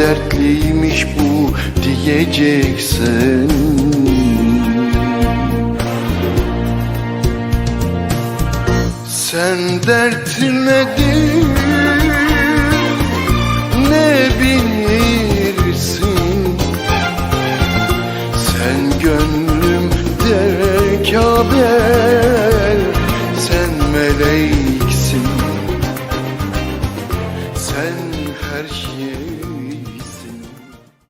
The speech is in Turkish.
dertliymiş bu diyeceksen Sen dertin nedir? Ne bilirsin? Sen gönlümde Kabe Sen meleksin. Sen her şey